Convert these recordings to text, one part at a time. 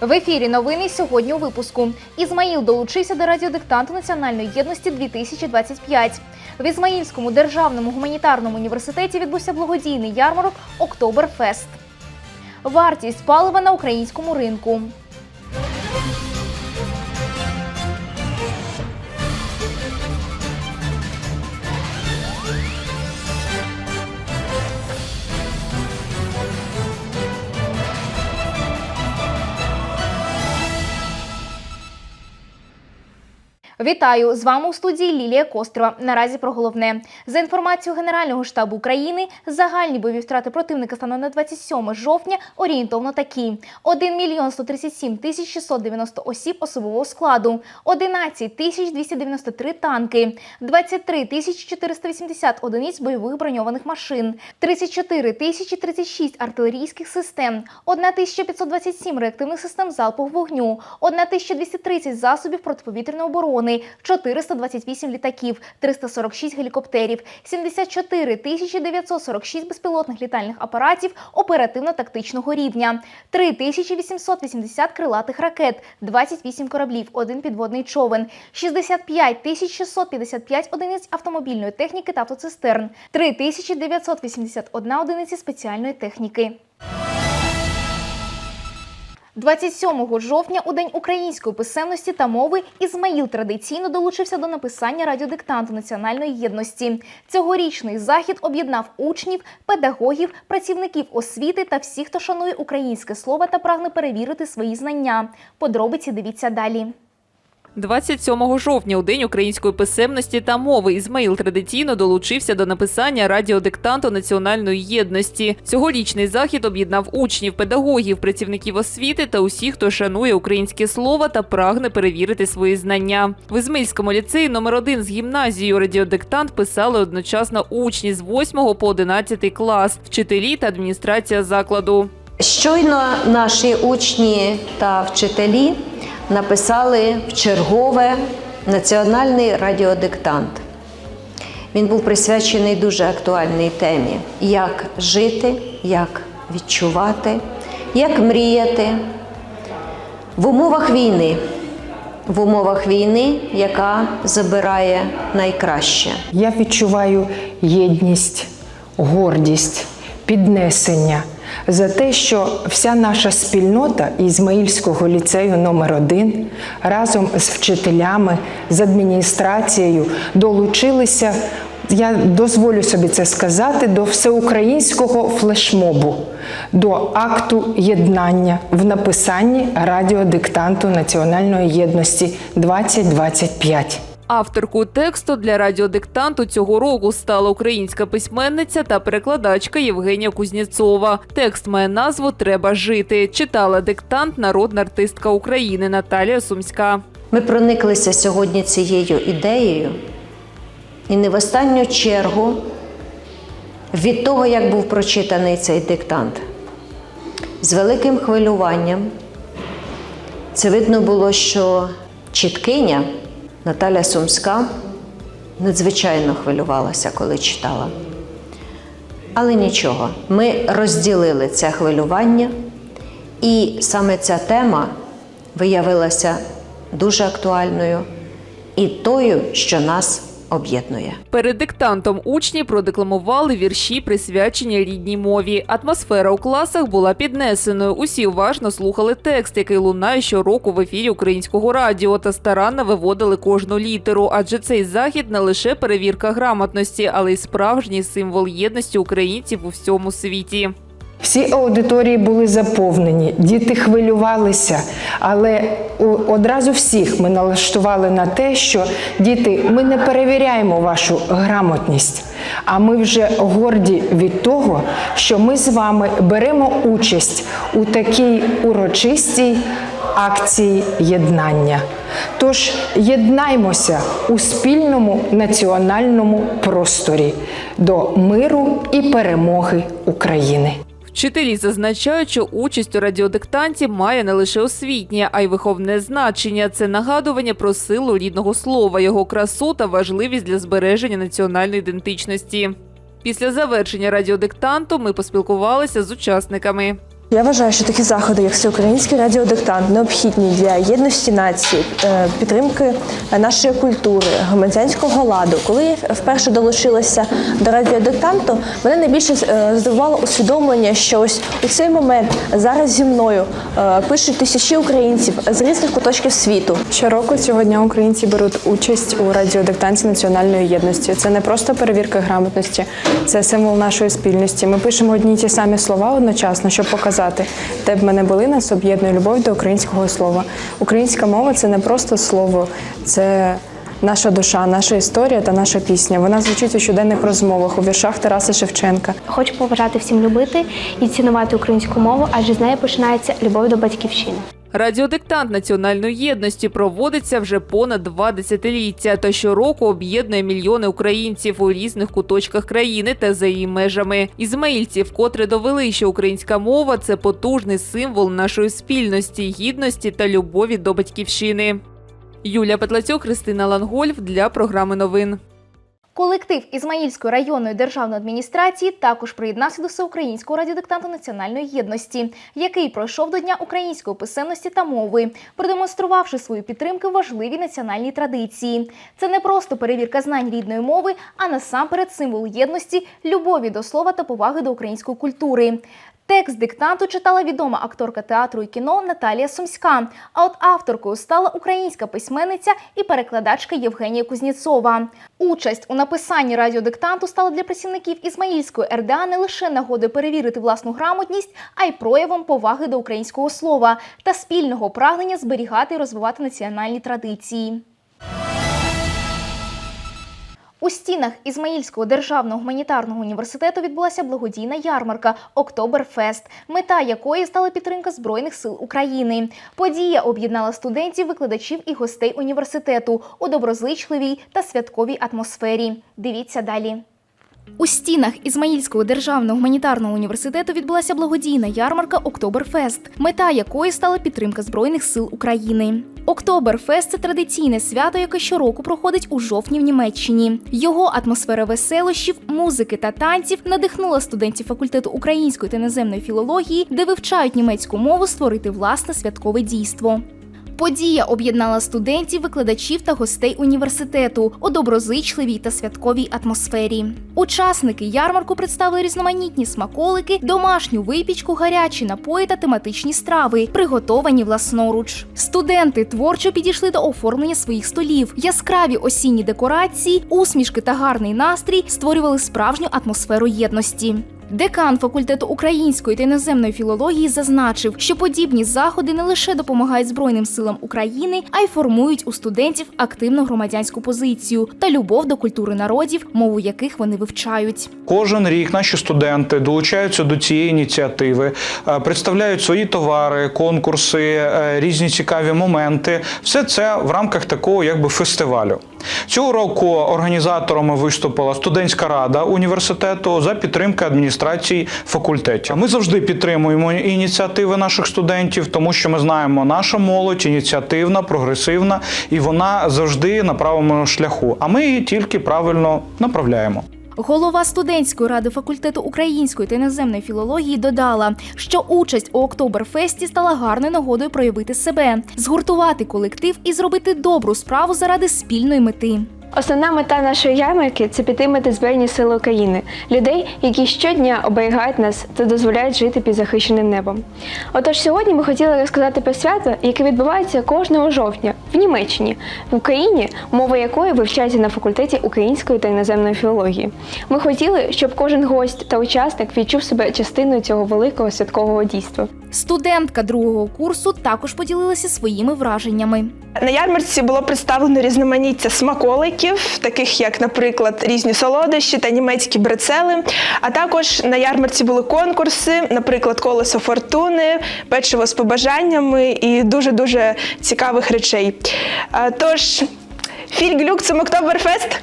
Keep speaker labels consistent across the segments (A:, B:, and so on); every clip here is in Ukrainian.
A: В ефірі новини сьогодні у випуску. Ізмаїл долучився до радіодиктанту Національної єдності 2025. В Ізмаїльському державному гуманітарному університеті відбувся благодійний ярмарок Октоберфест. Вартість палива на українському ринку. Вітаю! З вами у студії Лілія Кострова. Наразі про головне. За інформацією Генерального штабу України. Загальні бойові втрати противника станом на 27 жовтня орієнтовно такі: 1 мільйон 137 тисяч 690 осіб особового складу, 11 тисяч 293 танки, 23 тисячі 480 одиниць бойових броньованих машин, 34 тисячі 36 артилерійських систем, 1527 реактивних систем залпового вогню, 1230 засобів протиповітряної оборони, 428 літаків, 346 гелікоптерів, 74 тисячі 946 безпілотних літальних апаратів оперативно-тактичного рівня, 3880 крилатих ракет, 28 кораблів, один підводний човен, 65 тисяч 655 одиниць автомобільної техніки та автоцистерн, 3981 одиниці спеціальної техніки. 27 жовтня, у день української писемності та мови, Ізмаїл традиційно долучився до написання радіодиктанту національної єдності. Цьогорічний захід об'єднав учнів, педагогів, працівників освіти та всіх, хто шанує українське слово та прагне перевірити свої знання. Подробиці дивіться далі.
B: 27 жовтня, у день української писемності та мови, Ізмаїл традиційно долучився до написання радіодиктанту національної єдності. Цьогорічний захід об'єднав учнів, педагогів, працівників освіти та усіх, хто шанує українське слово та прагне перевірити свої знання. В Ізмаїльському ліцеї номер 1 з гімназією радіодиктант писали одночасно учні з 8 по 11 клас, вчителі та адміністрація закладу.
C: Щойно наші учні та вчителі написали в чергове національний радіодиктант. Він був присвячений дуже актуальній темі: як жити, як відчувати, як мріяти в умовах війни, в умовах війни, яка забирає найкраще.
D: Я відчуваю єдність, гордість, піднесення за те, що вся наша спільнота Ізмаїльського ліцею номер 1 разом з вчителями, з адміністрацією долучилися. Я дозволю собі це сказати до всеукраїнського флешмобу, до акту єднання в написанні радіодиктанту національної єдності 2025.
B: Авторкою тексту для радіодиктанту цього року стала українська письменниця та перекладачка Євгенія Кузнєцова. Текст має назву Треба жити. Читала диктант народна артистка України Наталія Сумська.
C: Ми прониклися сьогодні цією ідеєю, і не в останню чергу від того, як був прочитаний цей диктант, з великим хвилюванням. Це видно було, що чіткиня Наталя Сумська надзвичайно хвилювалася, коли читала. Але нічого, ми розділили це хвилювання, і саме ця тема виявилася дуже актуальною і тою, що нас об'єднує.
B: Перед диктантом учні продекламували вірші, присвячені рідній мові. Атмосфера у класах була піднесеною. Усі уважно слухали текст, який лунає щороку в ефірі українського радіо, та старанно виводили кожну літеру. Адже цей захід не лише перевірка грамотності, але й справжній символ єдності українців у всьому світі.
D: Всі аудиторії були заповнені, діти хвилювалися, але одразу всіх ми налаштували на те, що діти, ми не перевіряємо вашу грамотність, а ми вже горді від того, що ми з вами беремо участь у такій урочистій акції єднання. Тож єднаймося у спільному національному просторі до миру і перемоги України.
B: Вчителі зазначають, що участь у радіодиктанті має не лише освітнє, а й виховне значення. Це нагадування про силу рідного слова, його красу та важливість для збереження національної ідентичності. Після завершення радіодиктанту ми поспілкувалися з учасниками.
E: Я вважаю, що такі заходи, як всеукраїнський радіодиктант, необхідні для єдності нації, е, підтримки нашої культури, громадянського ладу. Коли я вперше долучилася до радіодиктанту, мене найбільше е, здивувало усвідомлення, що ось у цей момент зараз зі мною е, пишуть тисячі українців з різних куточків світу.
F: Щороку цього дня українці беруть участь у радіодиктанті національної єдності. Це не просто перевірка грамотності, це символ нашої спільності. Ми пишемо одні й ті самі слова одночасно, щоб показати, де б мене були, нас об'єднує любов до українського слова. Українська мова це не просто слово, це. Наша душа, наша історія та наша пісня. Вона звучить у щоденних розмовах, у віршах Тараса Шевченка.
G: Хочу побажати всім любити і цінувати українську мову, адже з неї починається любов до батьківщини.
B: Радіодиктант національної єдності проводиться вже понад два десятиліття та щороку об'єднує мільйони українців у різних куточках країни та за її межами. Ізмаїльці вкотре довели, що українська мова це потужний символ нашої спільності, гідності та любові до батьківщини. Юлія Петлацюк, Христина Лангольф для програми новин.
A: Колектив Ізмаїльської районної державної адміністрації також приєднався до всеукраїнського радіодиктанту національної єдності, який пройшов до Дня української писемності та мови, продемонструвавши свою підтримку важливій національній традиції. Це не просто перевірка знань рідної мови, а насамперед символ єдності, любові до слова та поваги до української культури. Текст диктанту читала відома акторка театру і кіно Наталія Сумська. А от авторкою стала українська письменниця і перекладачка Євгенія Кузнєцова. Участь у написанні радіодиктанту стала для працівників Ізмаїльської РДА не лише нагодою перевірити власну грамотність, а й проявом поваги до українського слова та спільного прагнення зберігати і розвивати національні традиції. У стінах Ізмаїльського державного гуманітарного університету відбулася благодійна ярмарка Октоберфест, мета якої стала підтримка Збройних сил України. Подія об'єднала студентів, викладачів і гостей університету у доброзичливій та святковій атмосфері. Дивіться далі. У стінах Ізмаїльського державного гуманітарного університету відбулася благодійна ярмарка Октоберфест, мета якої стала підтримка Збройних сил України. Октоберфест це традиційне свято, яке щороку проходить у жовтні в Німеччині. Його атмосфера веселощів, музики та танців надихнула студентів факультету української та іноземної філології, де вивчають німецьку мову, створити власне святкове дійство. Подія об'єднала студентів, викладачів та гостей університету у доброзичливій та святковій атмосфері. Учасники ярмарку представили різноманітні смаколики, домашню випічку, гарячі напої та тематичні страви, приготовані власноруч. Студенти творчо підійшли до оформлення своїх столів. Яскраві осінні декорації, усмішки та гарний настрій створювали справжню атмосферу єдності. Декан факультету української та іноземної філології зазначив, що подібні заходи не лише допомагають Збройним силам України, а й формують у студентів активну громадянську позицію та любов до культури народів, мову яких вони вивчають.
H: Кожен рік наші студенти долучаються до цієї ініціативи, е, представляють свої товари, конкурси, е, різні цікаві моменти. Все це в рамках такого якби фестивалю. Цього року організаторами виступила студентська рада університету за підтримки адміністрації факультетів. Ми завжди підтримуємо ініціативи наших студентів, тому що ми знаємо, наша молодь ініціативна, прогресивна і вона завжди на правому шляху. А ми її тільки правильно направляємо.
A: Голова студентської ради факультету української та іноземної філології додала, що участь у Октоберфесті стала гарною нагодою проявити себе, згуртувати колектив і зробити добру справу заради спільної мети.
G: Основна мета нашої ярмарки це підтримати Збройні Сили України, людей, які щодня оберігають нас та дозволяють жити під захищеним небом. Отож, сьогодні ми хотіли розказати про свято, яке відбувається кожного жовтня в Німеччині, в Україні, мова якої вивчається на факультеті української та іноземної філології. Ми хотіли, щоб кожен гость та учасник відчув себе частиною цього великого святкового дійства.
A: Студентка другого курсу також поділилася своїми враженнями.
I: На ярмарці було представлено різноманіття смаколиків, таких як, наприклад, різні солодощі та німецькі брецели. А також на ярмарці були конкурси, наприклад, колесо фортуни, печиво з побажаннями і дуже дуже цікавих речей. Тож, Фільглюк, це Октоберфест.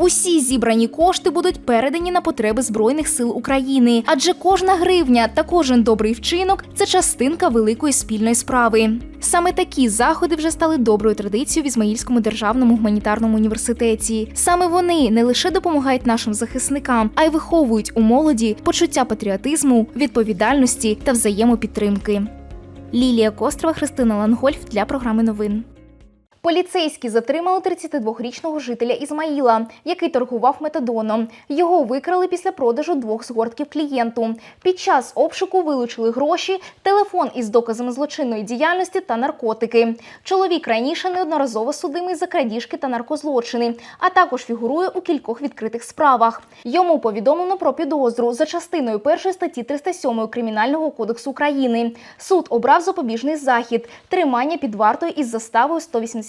A: Усі зібрані кошти будуть передані на потреби Збройних сил України, адже кожна гривня та кожен добрий вчинок це частинка великої спільної справи. Саме такі заходи вже стали доброю традицією в Ізмаїльському державному гуманітарному університеті. Саме вони не лише допомагають нашим захисникам, а й виховують у молоді почуття патріотизму, відповідальності та взаємопідтримки. Лілія Кострова, Христина Лангольф для програми новин. Поліцейські затримали 32-річного жителя Ізмаїла, який торгував метадоном. Його викрали після продажу двох згортків клієнту. Під час обшуку вилучили гроші, телефон із доказами злочинної діяльності та наркотики. Чоловік раніше неодноразово судимий за крадіжки та наркозлочини, а також фігурує у кількох відкритих справах. Йому повідомлено про підозру за частиною першої статті 307 Кримінального кодексу України. Суд обрав запобіжний захід тримання під вартою із заставою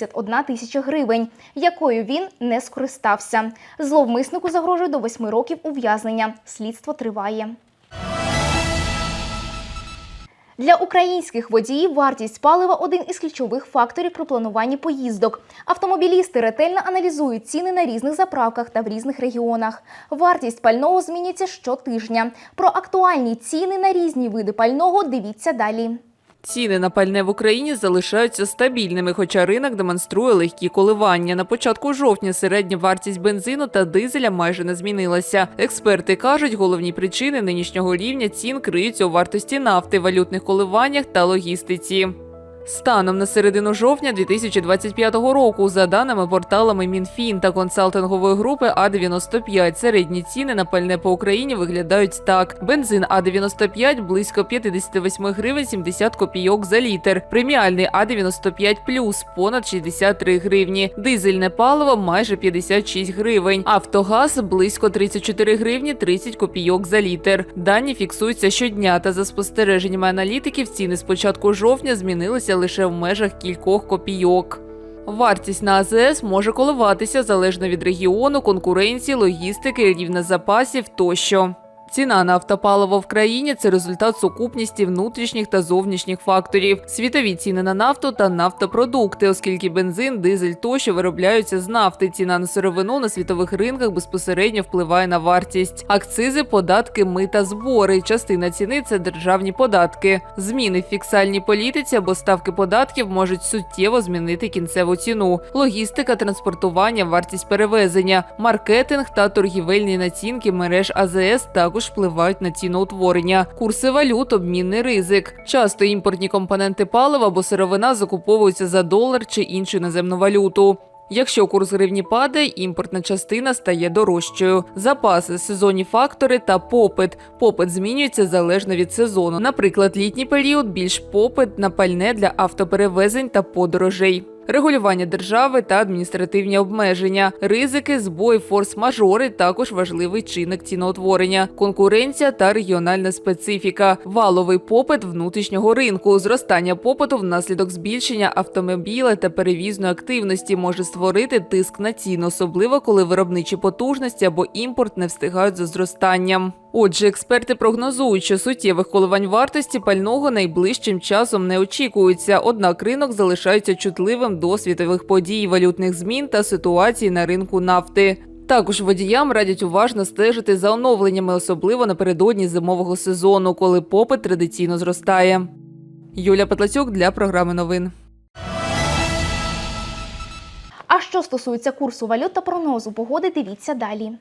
A: 181 тисяча гривень, якою він не скористався. Зловмиснику загрожує до 8 років ув'язнення. Слідство триває. Для українських водіїв вартість палива один із ключових факторів при плануванні поїздок. Автомобілісти ретельно аналізують ціни на різних заправках та в різних регіонах. Вартість пального змінюється щотижня. Про актуальні ціни на різні види пального дивіться далі.
B: Ціни на пальне в Україні залишаються стабільними, хоча ринок демонструє легкі коливання. На початку жовтня середня вартість бензину та дизеля майже не змінилася. Експерти кажуть, головні причини нинішнього рівня цін криються у вартості нафти, валютних коливаннях та логістиці. Станом на середину жовтня 2025 року, за даними порталами Мінфін та консалтингової групи А95, середні ціни на пальне по Україні виглядають так: бензин А95 близько 58 гривень 70 копійок за літр, преміальний А95 плюс понад 63 гривні, дизельне паливо майже 56 гривень, Автогаз близько 34 гривні 30 копійок за літр. Дані фіксуються щодня, та за спостереженнями аналітиків, ціни з початку жовтня змінилися лише в межах кількох копійок. Вартість на АЗС може коливатися залежно від регіону, конкуренції, логістики, рівня запасів тощо. Ціна на автопаливо в країні це результат сукупності внутрішніх та зовнішніх факторів, світові ціни на нафту та нафтопродукти, оскільки бензин, дизель тощо виробляються з нафти. Ціна на сировину на світових ринках безпосередньо впливає на вартість. Акцизи, податки, мита, збори. Частина ціни це державні податки. Зміни в фіксальній політиці або ставки податків можуть суттєво змінити кінцеву ціну. Логістика, транспортування, вартість перевезення, маркетинг та торгівельні націнки мереж АЗС також впливають на ціноутворення. Курси валют, обмінний ризик. Часто імпортні компоненти палива або сировина закуповуються за долар чи іншу іноземну валюту. Якщо курс гривні падає, імпортна частина стає дорожчою. Запаси, сезонні фактори та попит. Попит змінюється залежно від сезону. Наприклад, літній період більш попит на пальне для автоперевезень та подорожей. Регулювання держави та адміністративні обмеження, ризики, збої, форс-мажори також важливий чинник ціноутворення, конкуренція та регіональна специфіка, валовий попит внутрішнього ринку, зростання попиту внаслідок збільшення автомобіля та перевізної активності може створити тиск на ціну, особливо коли виробничі потужності або імпорт не встигають за зростанням. Отже, експерти прогнозують, що суттєвих коливань вартості пального найближчим часом не очікується. Однак ринок залишається чутливим до світових подій, валютних змін та ситуації на ринку нафти. Також водіям радять уважно стежити за оновленнями, особливо напередодні зимового сезону, коли попит традиційно зростає. Юля Петлацюк для програми новин.
A: А що стосується курсу валют та прогнозу погоди, дивіться далі.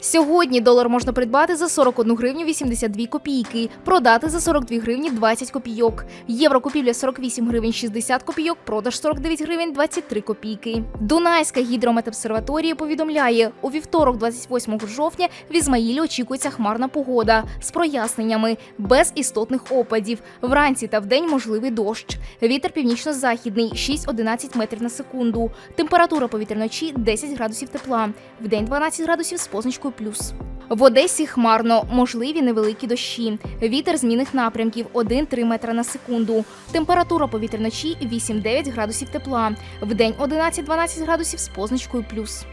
A: Сьогодні долар можна придбати за 41 гривню 82 копійки, продати за 42 гривні 20 копійок. Євро купівля 48 гривень 60 копійок, продаж 49 гривень 23 копійки. Дунайська гідрометобсерваторія повідомляє, у вівторок, 28 жовтня, в Ізмаїлі очікується хмарна погода з проясненнями, без істотних опадів. Вранці та вдень можливий дощ. Вітер північно-західний 6-11 метрів на секунду. Температура повітря вночі 10 градусів тепла. Вдень 12 градусів з позначкою плюс. В Одесі хмарно, можливі невеликі дощі. Вітер змінних напрямків 1-3 метра на секунду. Температура повітря вночі 8-9 градусів тепла. Вдень 11-12 градусів з позначкою плюс.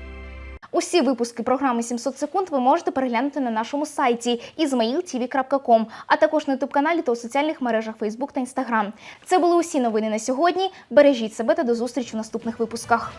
A: Усі випуски програми 700 секунд ви можете переглянути на нашому сайті izmailtv.com, а також на ютуб-каналі та у соціальних мережах Facebook та Instagram. Це були усі новини на сьогодні. Бережіть себе та до зустрічі в наступних випусках.